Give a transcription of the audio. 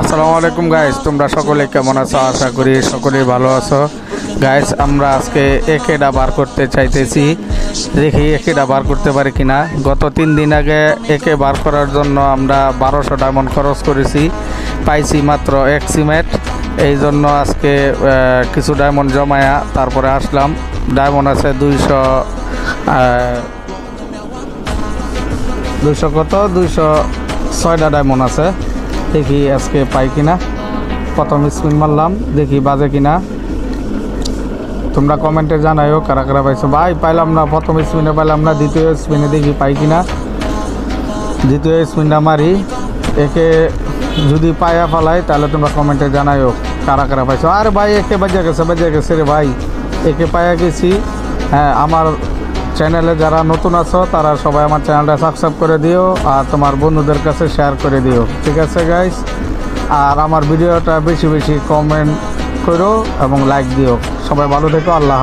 আসসালামু আলাইকুম গাইস তোমরা সকলে কেমন আছো? আশা করি সকলেই ভালো আছো। গাইস আমরা আজকে একেডা বার করতে চাইতেছি। দেখি একেডা বার করতে পারি কিনা। গত তিন দিন আগে একে বার করার জন্য আমরা বারোশো ডায়মন্ড খরচ করেছি। পাইছি মাত্র এক সিমেন্ট এই জন্য আজকে কিছু ডায়মন্ড জমায়া তারপরে আসলাম। ডায়মন্ড আছে দুইশো দুইশো কত? দুইশো ছয়টা ডায়মন্ড আছে। দেখি আজকে পাই কিনা। প্রথম স্পিন মারলাম, দেখি বাজে কিনা। তোমরা কমেন্টে জানাইও কারা কারা পাইছো। ভাই, পাইলাম না, প্রথম স্পিনে পাইলাম না, দ্বিতীয় স্পিনে দেখি পাই কিনা। দ্বিতীয় স্পিনটা মারি। একে যদি পায়া ফালাই, তাহলে তোমরা কমেন্টে জানাইও কারা কারা পাইছো। আরে ভাই, একে বাজে গেছে বাজে গেছে রে ভাই। একে পায়া গেছি। হ্যাঁ আমার চ্যানেলে যারা নতুন আছো, তারা সবাই আমার চ্যানেলটা সাবস্ক্রাইব করে দিও আর তোমার বন্ধুদের কাছে শেয়ার করে দিও। ঠিক আছে গাইস আর আমার ভিডিওটা বেশি বেশি কমেন্ট করো এবং লাইক দিও। সবাই ভালো থেকো, আল্লাহ